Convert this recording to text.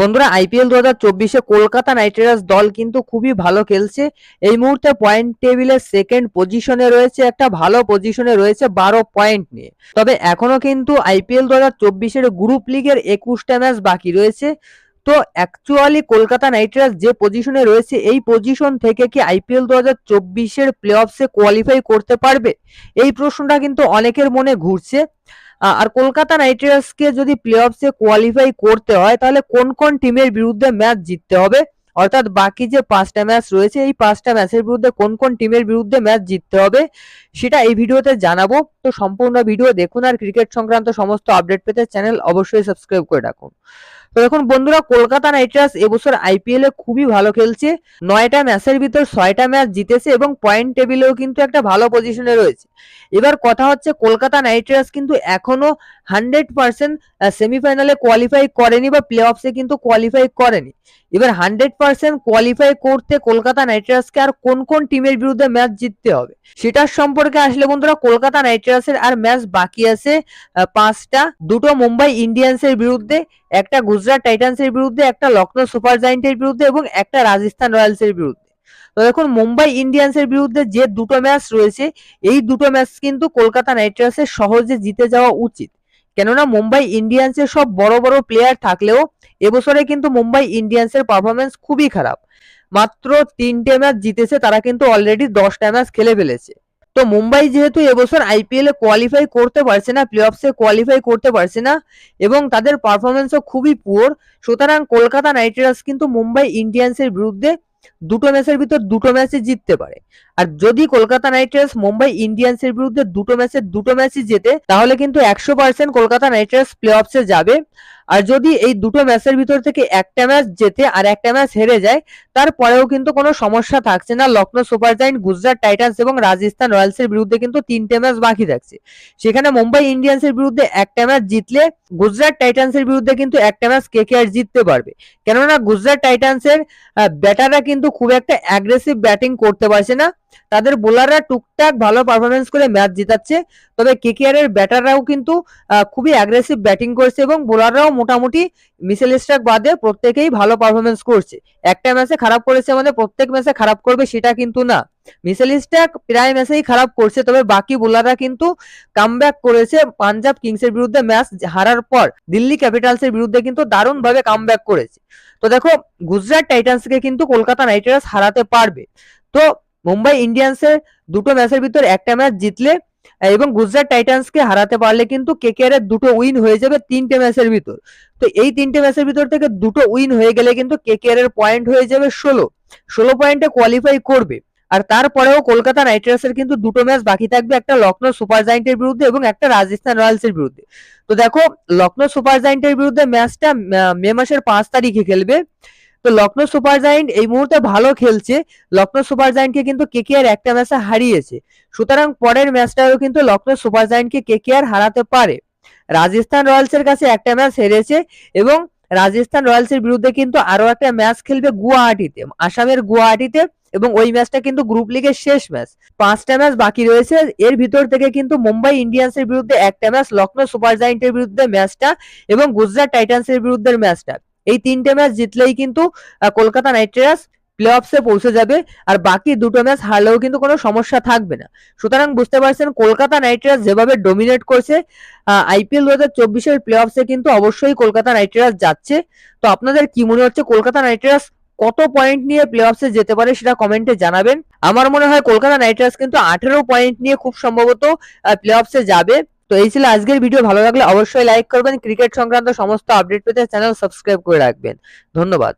বন্ধুরা আইপিএল দু হাজার চব্বিশে কলকাতা নাইট রাইডার্স দল কিন্তু খুবই ভালো খেলছে। এই মুহূর্তে পয়েন্ট টেবিলের সেকেন্ড পজিশনে রয়েছে, একটা ভালো পজিশনে রয়েছে বারো পয়েন্ট নিয়ে। তবে এখনও কিন্তু আইপিএল দু হাজার চব্বিশের গ্রুপ লিগের একুশটা ম্যাচ বাকি রয়েছে। তো অ্যাকচুয়ালি কলকাতা নাইট রাইডার্স যে পজিশনে রয়েছে, এই পজিশন থেকে কি আইপিএল দু হাজার চব্বিশের প্লে অফসে কোয়ালিফাই করতে পারবে? এই প্রশ্নটা কিন্তু অনেকের মনে ঘুরছে। আর কলকাতা নাইট রাইডার্সকে যদি প্লে অফসে কোয়ালিফাই করতে হয়, তাহলে কোন কোন টিমের বিরুদ্ধে ম্যাচ জিততে হবে? অর্থাৎ বাকি যে পাঁচটা ম্যাচ রয়েছে, এই পাঁচটা ম্যাচের বিরুদ্ধে কোন কোন টিমের বিরুদ্ধে ম্যাচ জিততে হবে, সেটা এই ভিডিওতে জানাব। তো সম্পূর্ণ ভিডিও দেখুন আর ক্রিকেট সংক্রান্ত সমস্ত আপডেট পেতে চ্যানেল অবশ্যই সাবস্ক্রাইব করে রাখুন। তো দেখুন বন্ধুরা, কলকাতা নাইট রাইডার্স এবছর আইপিএল এ খুবই ভালো খেলছে। নয়টা ম্যাচের ভিতর ছয়টা ম্যাচ জিতেছে এবং পয়েন্ট টেবিলেও কিন্তু একটা ভালো পজিশনে রয়েছে। এবার কথা হচ্ছে, কলকাতা নাইট রাইডার্স কিন্তু এখনও হান্ড্রেড পার্সেন্ট সেমিফাইনালে কোয়ালিফাই করেনি বা প্লে অফসে কিন্তু কোয়ালিফাই করেনি। এবার হান্ড্রেড পার্সেন্ট কোয়ালিফাই করতে কলকাতা নাইট রাইডার্সকে আর কোন কোন টিমের বিরুদ্ধে ম্যাচ জিততে হবে? সেটার সম্পর্কে আসলে বন্ধুরা, কলকাতা নাইট রাইডার্সের আর ম্যাচ বাকি আছে পাঁচটা। দুটো মুম্বাই ইন্ডিয়ান্সের বিরুদ্ধে, একটা গুজরাট টাইটান্সের বিরুদ্ধে, একটা লখনৌ সুপার জায়েন্টের বিরুদ্ধে এবং একটা রাজস্থান রয়্যালসের বিরুদ্ধে। তো দেখুন, মুম্বাই ইন্ডিয়ান্সের বিরুদ্ধে যে দুটো ম্যাচ রয়েছে, এই দুটো ম্যাচ কিন্তু কলকাতা নাইট রাইডার্সের সহজে জিতে যাওয়া উচিত। কেননা মুম্বাই ইন্ডিয়ান্সের সব বড় বড় প্লেয়ার থাকলেও এবছরে কিন্তু মুম্বাই ইন্ডিয়ান্সের পারফরমেন্স খুবই খারাপ। মাত্র তিনটে ম্যাচ জিতেছে, তারা কিন্তু অলরেডি দশটা ম্যাচ খেলে ফেলেছে। তো মুম্বাই যেহেতু এবছর আইপিএল এ কোয়ালিফাই করতে পারছে না প্লে অফসে কোয়ালিফাই করতে পারছে না, এবং তাদের পারফরমেন্সও খুবই পুয়ার সুতরাং কলকাতা নাইট রাইডার্স কিন্তু মুম্বাই ইন্ডিয়ান্সের বিরুদ্ধে দুটো ম্যাচের ভিতর দুটো ম্যাচে জিততে পারে। আর যদি কলকাতা নাইট রাইডার্স মুম্বাই ইন্ডিয়ান্সের বিরুদ্ধে দুটো ম্যাচের দুটো ম্যাচই জেতে, তাহলে কিন্তু একশো percent Kolkata Knight Riders play অফসে যাবে। আর যদি এই দুটো ম্যাচের ভিতর থেকে একটা ম্যাচ জেতে আর একটা ম্যাচ হেরে যায় তারপরেও কিন্তু কোনো সমস্যা থাকছে না। Lucknow super giant, Gujarat Titans এবং রাজস্থান রয়্যালসের বিরুদ্ধে কিন্তু তিনটে ম্যাচ বাকি থাকছে। সেখানে মুম্বাই ইন্ডিয়ান্সের বিরুদ্ধে একটা ম্যাচ জিতলে গুজরাট টাইটান্সের বিরুদ্ধে কিন্তু একটা ম্যাচ কেকেআর জিততে পারবে। কেননা গুজরাট টাইটান্সের ব্যাটাররা কিন্তু খুব একটা অ্যাগ্রেসিভ ব্যাটিং করতে পারছে না। তাদের বোলাররা টুকটাক ভালো পারফরমেন্স করে ম্যাচ জিতাচ্ছে। তবে কেকেআর এর ব্যাটাররাও কিন্তু খুবই অ্যাগ্রেসিভ ব্যাটিং করছে এবং বোলাররাও মোটামুটি মিসেল স্টার্ক বাদে প্রত্যেকেই ভালো পারফরমেন্স করছে। একটা ম্যাচে খারাপ করেছে মানে প্রত্যেক ম্যাচে খারাপ করবে সেটা কিন্তু না। মিসেল স্টার্ক প্রায় ম্যাচেই খারাপ করছে, তবে বাকি বোলাররা কিন্তু কামব্যাক করেছে পাঞ্জাব কিংসের বিরুদ্ধে ম্যাচ হারার পর। দিল্লি ক্যাপিটালসের বিরুদ্ধে কিন্তু দারুণ ভাবে কামব্যাক করেছে। তো দেখো গুজরাট টাইটান্সকে কিন্তু কলকাতা নাইট রাইডার্স হারাতে পারবে। তো মুম্বাই ইন্ডিয়ান্সের দুটো ম্যাচের ভিতর একটা ম্যাচ জিতলে, এবং গুজরাট টাইটান্সকে হারাতে পারলে কিন্তু কেকেআর এর দুটো উইন হয়ে যাবে তিনটে ম্যাচের ভিতর। তো এই তিনটে ম্যাচের ভিতর থেকে দুটো উইন হয়ে গেলে কিন্তু কেকেআর এর পয়েন্ট হয়ে যাবে ষোলো। ষোলো পয়েন্টে কোয়ালিফাই করবে। আর তারপরেও কলকাতা নাইট রাইডার্সের কিন্তু দুটো ম্যাচ বাকি থাকবে, একটা লখনৌ সুপার জায়েন্টের বিরুদ্ধে এবং একটা রাজস্থান রয়্যালসের বিরুদ্ধে। তো দেখো, লখনৌ সুপার জায়েন্টের বিরুদ্ধে ম্যাচটা মে মাসের পাঁচ তারিখে খেলবে। তো লখনৌ সুপার জায়েন্ট এই মুহূর্তে ভালো খেলছে। লখনৌ সুপার জায়েন্টকে কিন্তু কেকেআর একটা ম্যাচে হারিয়েছে। সুতরাং পরের ম্যাচটাও কিন্তু লখনৌ সুপার জায়েন্টকে কেকেআর হারাতে পারে। রাজস্থান রয়্যালসের কাছে একটা ম্যাচ হেরেছে এবং রাজস্থান রয়্যালসের বিরুদ্ধে কিন্তু আরও একটা ম্যাচ খেলবে গুয়াহাটিতে, আসামের গুয়াহাটিতে এবং ওই ম্যাচটা কিন্তু গ্রুপ লিগের শেষ ম্যাচ। পাঁচটা ম্যাচ বাকি রয়েছে। এর ভিতর থেকে কিন্তু মুম্বাই ইন্ডিয়ান্সের বিরুদ্ধে একটা ম্যাচ লখনৌ সুপার জায়েন্টের বিরুদ্ধে ম্যাচটা এবং গুজরাট টাইটান্সের বিরুদ্ধে ম্যাচটা। এই তিনটে ম্যাচ জিতলেই কিন্তু কলকাতা নাইট রাইডার্স প্লে অফসে পৌঁছে যাবে, আর বাকি দুটো ম্যাচ হারলেও কিন্তু কোনো সমস্যা থাকবে না। সুতরাং বুঝতে পারছেন, কলকাতা নাইট রাইডার্স যেভাবে ডোমিনেট করছে আইপিএল দু হাজার চব্বিশের প্লে অফসে কিন্তু অবশ্যই কলকাতা নাইট রাইডার্স যাচ্ছে। তো আপনাদের কি মনে হচ্ছে, কলকাতা নাইট রাইডার্স কত পয়েন্ট নিয়ে প্লে অফসে যেতে পারে সেটা কমেন্টে জানাবেন। আমার মনে হয়, কলকাতা নাইট রাইডার্স কিন্তু আঠেরো পয়েন্ট নিয়ে খুব সম্ভবত প্লে অফসে যাবে। তো এই ছিল আজকের ভিডিও। ভালো লাগলে অবশ্যই লাইক করবেন। ক্রিকেট সংক্রান্ত সমস্ত আপডেট পেতে চ্যানেল সাবস্ক্রাইব করে রাখবেন। ধন্যবাদ।